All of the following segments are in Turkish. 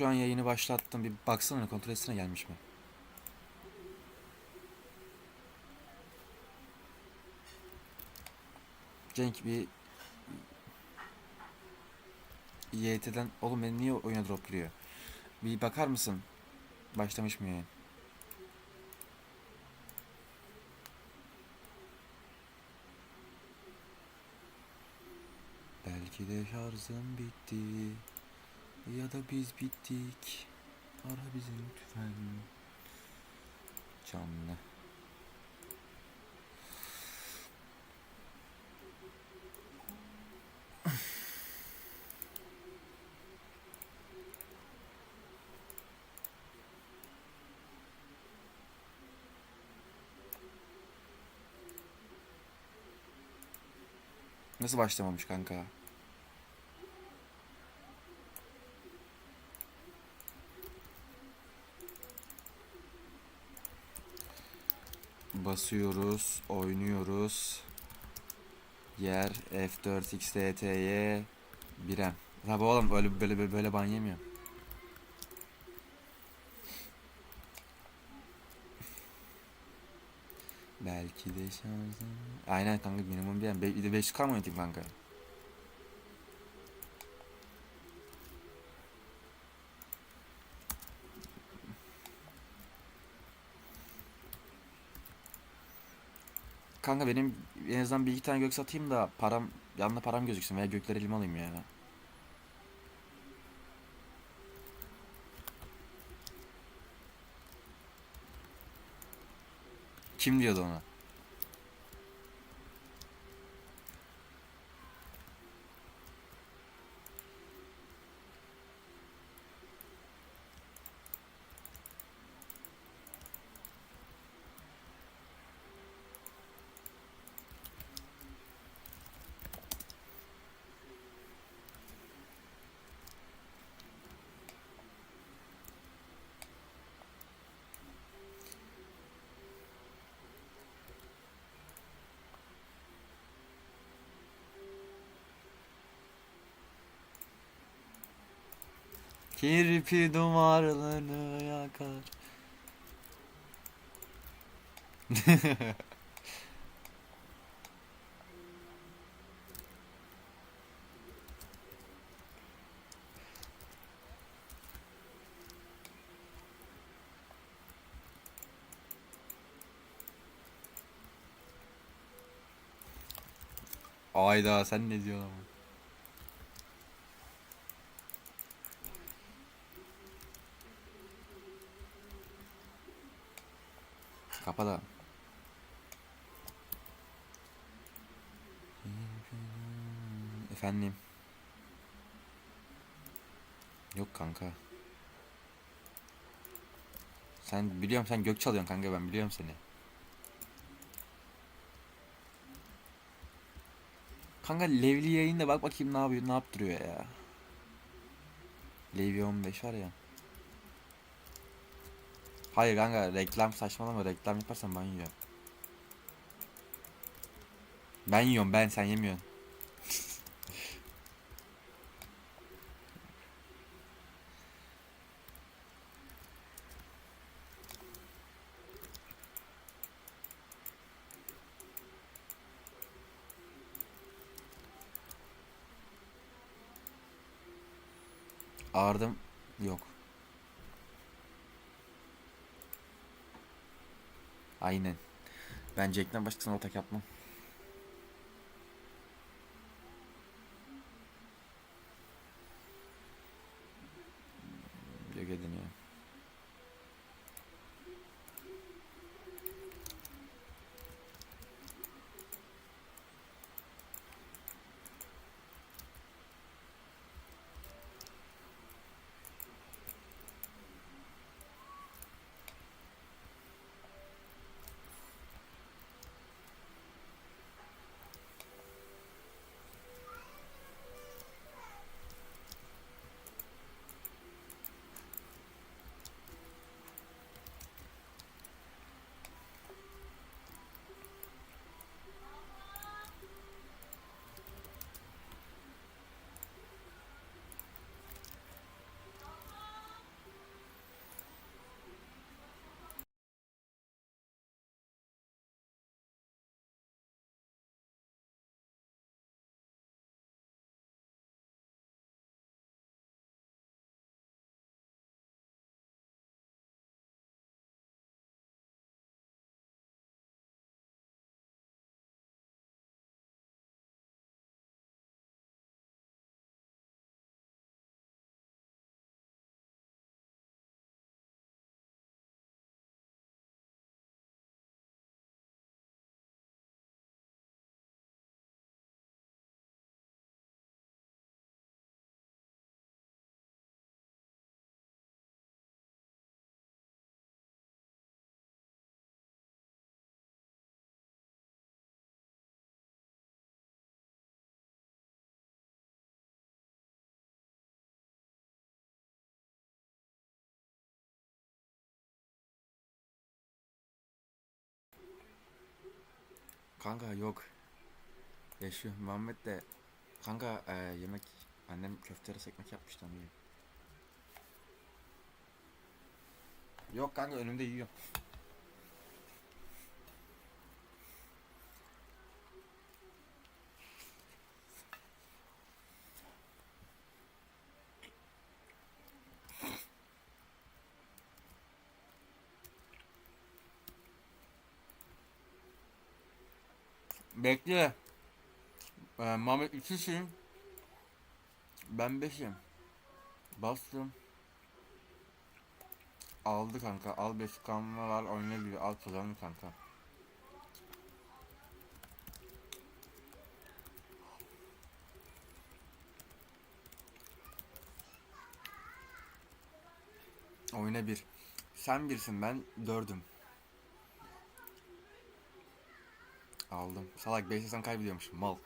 şu an yayını başlattım. Bir baksana kontrol etsene gelmiş mi? Cenk bir YT'den oğlum beni niye oyuna dropluyor? Bir bakar mısın? Başlamış mı yayın? Belki de şarjım bitti ya da biz bittik. Ara bizi lütfen. Canlı. Nasıl başlamamış kanka? Basıyoruz, oynuyoruz. Yer F4 XTT'ye birem. Tabi oğlum öyle böyle böyle, ban yemiyor. Belki de şansım. Aynen kanka minimum bir. Be- Bir de 5 mı oynatayım kanka? Kanka benim en azından bir iki tane gök satayım da param yanında param gözüksün veya gökleri elime alayım yani. Kim diyordu ona? Kirpi duvarlarını yakar. Ayda sen ne diyorsun? Kapa. Efendim. Yok kanka. Sen biliyorum sen gök çalıyorsun kanka ben biliyorum seni. Kanka Levli yayında bak bakayım ne yapıyor ne yaptırıyor ya. Levi 15 var ya. Hayır kanka reklam saçmalama reklam yaparsan ben yiyorum. Ben yiyorum ben sen yemiyorsun. Ağırdım yok. Aynen. Ben Jack'ten başkasına ortak yapmam. Kanka yok. Yaşıyor. Muhammed de kanka e, yemek annem köfte arası ekmek yapmıştı onu. Yok kanka önümde yiyor. Bekle. Ee, Mehmet 3 kişiyim. Ben 5'im. Bastım. Aldı kanka. Al 5 kanma var oyna gibi. Al kazandı kanka. Oyna bir. Sen birsin ben dördüm. Aldım. Salak 5 sen kaybediyormuşum mal.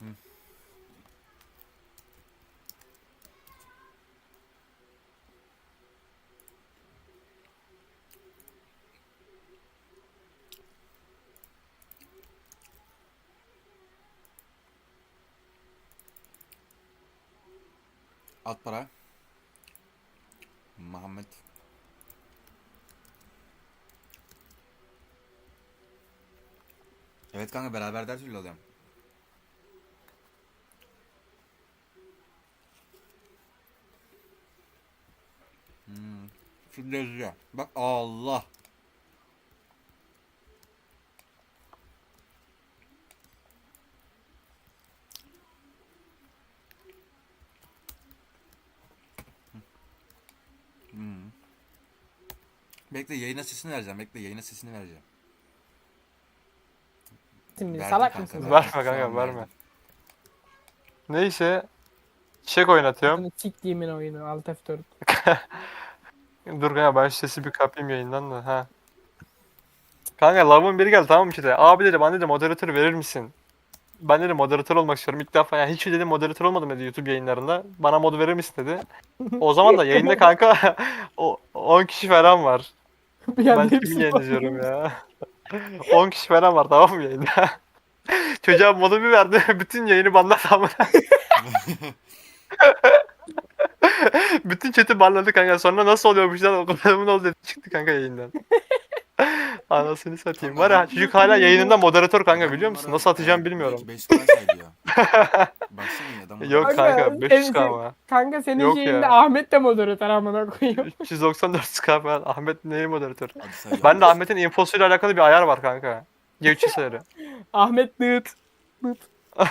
Hı. At para. Muhammed. Evet kanka beraber ders türlü alıyorum. Hmm. Şu lezzet. Bak Allah. Hmm. Bekle yayına sesini vereceğim. Bekle yayına sesini vereceğim. Şimdi Verdi salak kanka, mısın? verdi. sen? Verme Şu an kanka verme. Neyse. Çiçek oynatıyorum. Bunu Siktiğimin oyunu Alt F4. Dur kanka ben şu sesi bir kapayım yayından da. Ha. Kanka lavabonun biri geldi tamam işte. Abi dedi bana dedi moderatör verir misin? Ben dedi moderatör olmak istiyorum ilk defa. Yani hiç dedi moderatör olmadım dedi YouTube yayınlarında. Bana mod verir misin dedi. O zaman da yayında kanka o 10 kişi falan var. Bir Ben hepsi yayını izliyorum ya? 10 kişi falan var tamam mı yayında? Çocuğa modu bir verdi. Bütün yayını banladı ama. Bütün chat'i banladı kanka. Sonra nasıl oluyormuş lan o kadar mı oldu dedi. Çıktı kanka yayından. Anasını satayım. Kanka Var ya çocuk hala yayınında moderatör kanka biliyor musun? Nasıl atacağım e, bilmiyorum. belki 5 kadar sayılıyor. Baksana ya adam. Yok Kanka, kanka en 500 sev- ama. Kanka senin Yok şeyinde ya. Ahmet de moderatör amına koyayım. 394 k falan. Ahmet neyi moderatör? Hadi say Ben de. Ahmet'in infosuyla alakalı bir ayar var kanka. G3 sayarı. Ahmet Dıt.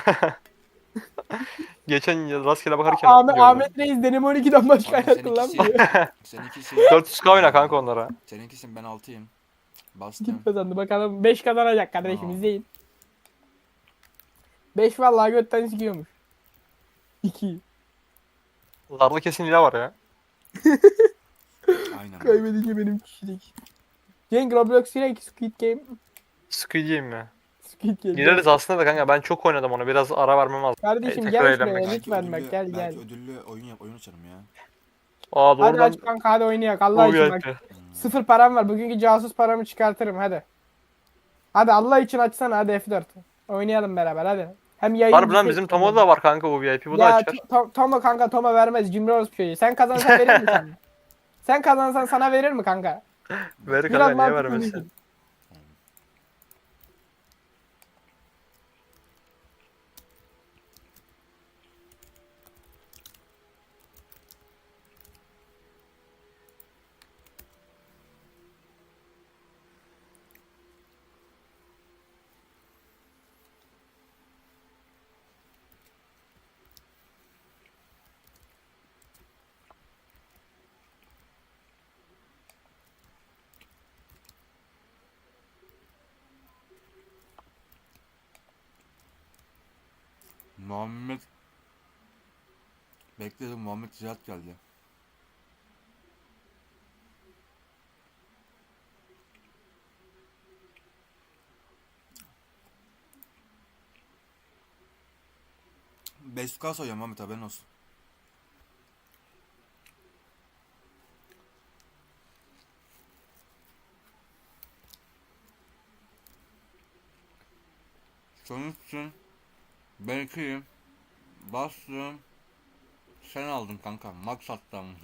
Geçen yıl rastgele bakarken Ahmet, gördüm. Ahmet Reis Denim 12'den başka Kanka hayat kullanmıyor. seninkisi. Seninkisi. 400k oyna kanka onlara. Seninkisin ben 6'yım. Bastım. Kim kazandı bakalım. 5 kazanacak kardeşim Aa. izleyin. 5 vallahi götten sikiyormuş. 2. Larlı kesin hile var ya. Aynen. Kaybedince benim kişilik. Cenk Roblox direkt Squid Game. Squid Game mi? Squid Game. Gireriz aslında da kanka ben çok oynadım onu biraz ara vermem lazım. Kardeşim E, gel şuraya eğlenmek. lütfen ödüllü, bak gel gel. belki ödüllü oyun yap, oyun açarım ya. Aa Hadi doğrudan aç kanka hadi oynayak Allah o için bak. geldi. Sıfır param var. Bugünkü casus paramı çıkartırım hadi. Hadi Allah için açsana hadi F4. Oynayalım beraber hadi. Hem yayın Harbiden bizim Tomo'da da var kanka bu VIP bu da ya açar. To- To- Tomo kanka Tomo vermez. Cimri çocuğu. Sen kazansan verir mi sana? Sen kazansan sana verir mi kanka? Verir Biraz kanka niye vermesin? Muhammed bekledim Muhammed Cihat geldi. Beska soyuyorum Muhammed haberin olsun. Sonuç için Belki bastım. Sen aldın kanka. Max attı amına.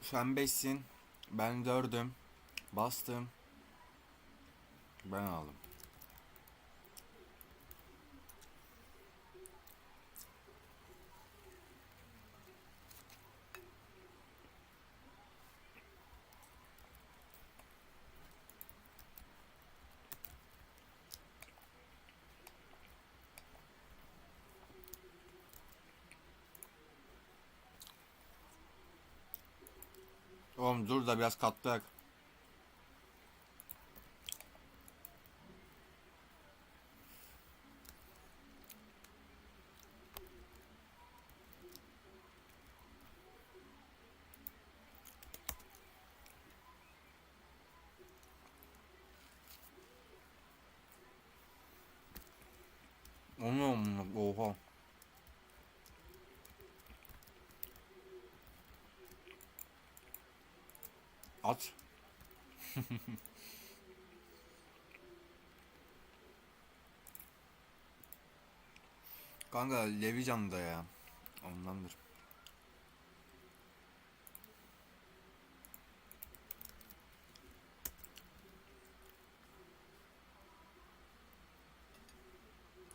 Sen 5'sin. Ben 4'üm. Bastım. Ben aldım. Oğlum dur da biraz kattık. Onu amına oha. At. Kanka Levi canlı da ya. Ondandır.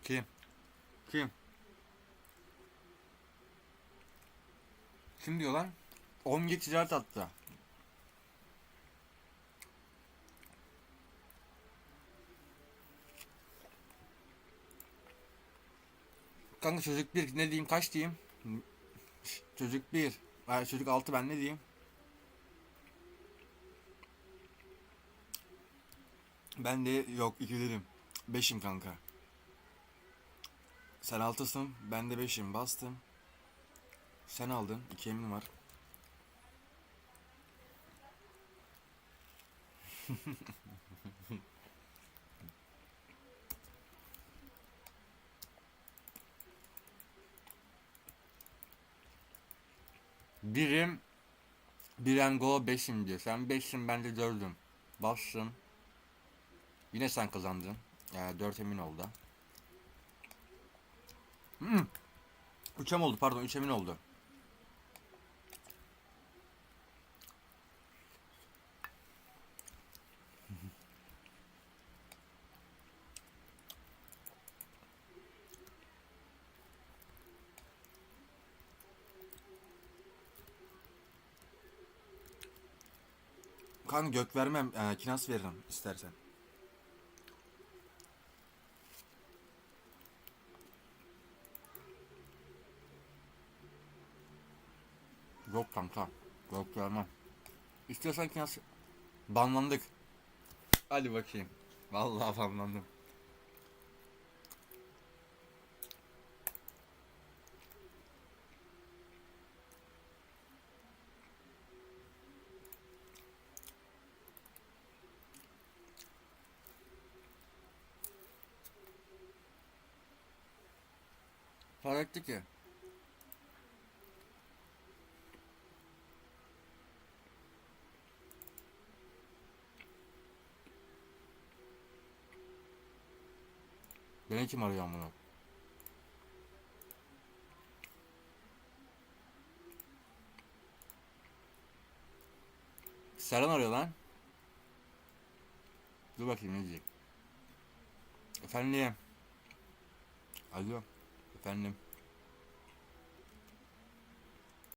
Kim? Kim? Kim diyor lan? 17 ticaret attı. Kanka çocuk bir ne diyeyim kaç diyeyim? Çocuk bir. Ay çocuk altı ben ne diyeyim? Ben de yok iki dedim. Beşim kanka. Sen altısın ben de beşim bastım. Sen aldın iki emin var. Birim Biren go beşim diyor. Sen beşsin ben de dördüm. Bastım. Yine sen kazandın. Yani dört emin oldu. Hmm. Üçem oldu pardon üç emin oldu. Kanka gök vermem. E, kinas veririm istersen. Yok kanka. Gök vermem. İstiyorsan kinas... Banlandık. Hadi bakayım. Vallahi banlandım. Etti ki. Beni kim arıyor amına? Seren arıyor lan. Dur bakayım ne diyecek. Efendim. Alo. Efendim.